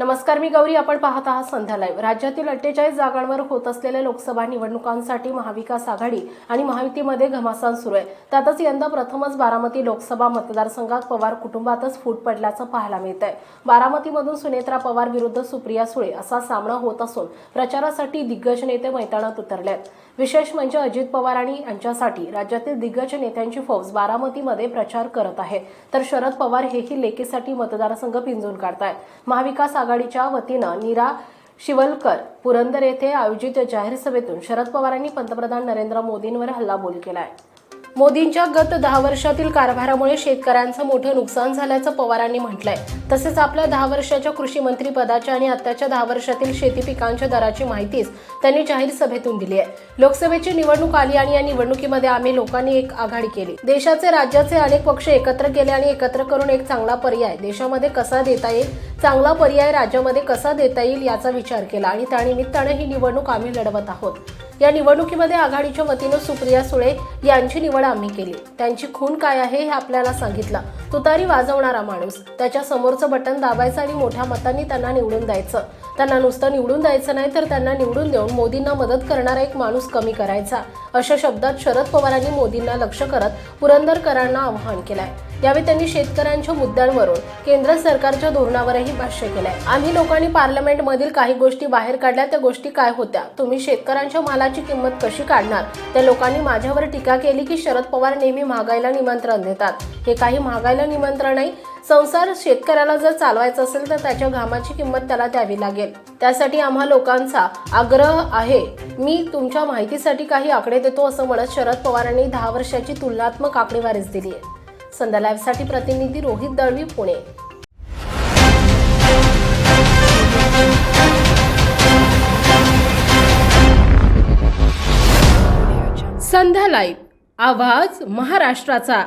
नमस्कार मी गौरी. आपण पाहत आहात संध्या लाईव्ह राज्यातील अठ्ठेचाळीस जागांवर होत असलेल्या लोकसभा निवडणुकांसाठी महाविकास आघाडी आणि महायुतीमध्ये घमासान सुरू आहे. त्यातच यंदा प्रथमच बारामती लोकसभा मतदारसंघात पवार कुटुंबातच फूट पडल्याचं पाहायला मिळत आहे बारामतीमधून सुनेत्रा पवार विरुद्ध सुप्रिया सुळे असा सामना होत असून प्रचारासाठी दिग्गज नेते मैदानात उतरले आहेत. विशेष म्हणजे अजित पवार आणि यांच्यासाठी राज्यातील दिग्गज नेत्यांची फौज बारामतीमध्ये प्रचार करत आहे. तर शरद पवार हेही लेकीसाठी मतदारसंघ पिंजून काढतायत. महाविकास आघाडीच्या वतीनं नीरा शिवलकर पुरंदर येथे आयोजित जाहीर सभेतून शरद पवारांनी पंतप्रधान नरेंद्र मोदींवर हल्लाबोल आहे मोदींच्या गत दहा वर्षातील कारभारामुळे शेतकऱ्यांचं मोठं नुकसान झाल्याचं पवारांनी म्हटलंय. तसेच आपल्या दहा वर्षाच्या कृषी मंत्री पदाच्या आणि आत्ताच्या दहा वर्षातील शेती पिकांच्या दराची माहितीच त्यांनी जाहीर सभेतून दिली आहे. लोकसभेची निवडणूक आली आणि या निवडणुकीमध्ये आम्ही लोकांनी एक आघाडी केली. देशाचे राज्याचे अनेक पक्ष एकत्र केले आणि एकत्र करून एक चांगला पर्याय देशामध्ये कसा देता येईल चांगला पर्याय राज्यामध्ये कसा देता येईल याचा विचार केला आणि त्यानिमित्तानं ही निवडणूक आम्ही लढवत आहोत. या निवडणुकीमध्ये आघाडीच्या वतीनं सुप्रिया सुळे यांची निवड आम्ही केली. त्यांची खून काय आहे हे आपल्याला सांगितलं. तुतारी वाजवणारा माणूस त्याच्या समोरचं बटन दाबायचं आणि मोठ्या मतांनी त्यांना निवडून द्यायचं. त्यांना नुसतं निवडून द्यायचं नाही तर त्यांना निवडून देऊन मोदींना मदत करणारा एक माणूस कमी करायचा. अशा शब्दात शरद पवारांनी मोदींना लक्ष करत पुरंदरकरांना आवाहन केलंय. यावेळी त्यांनी शेतकऱ्यांच्या मुद्द्यांवरून केंद्र सरकारच्या धोरणावरही भाष्य केलंय. आम्ही लोकांनी पार्लमेंटमधील काही गोष्टी बाहेर काढल्या. त्या गोष्टी काय होत्या? तुम्ही शेतकऱ्यांच्या मालाची किंमत कशी काढणार? त्या लोकांनी माझ्यावर टीका केली की शरद पवार नेहमी महागाईला निमंत्रण देतात. हे काही महागाईला निमंत्रण नाही. संसार शेतकऱ्याला जर चालवायचा असेल तर त्याच्या घामाची किंमत त्याला द्यावी लागेल. त्यासाठी आम्हा लोकांचा आग्रह आहे. मी तुमच्या माहितीसाठी काही आकडे देतो असं म्हणत शरद पवारांनी दहा वर्षाची तुलनात्मक आकडेवारीच दिली आहे संध्या लाईव्हसाठी प्रतिनिधी रोहित दळवी पुणे. संध्या लाईव्ह. आवाज महाराष्ट्राचा.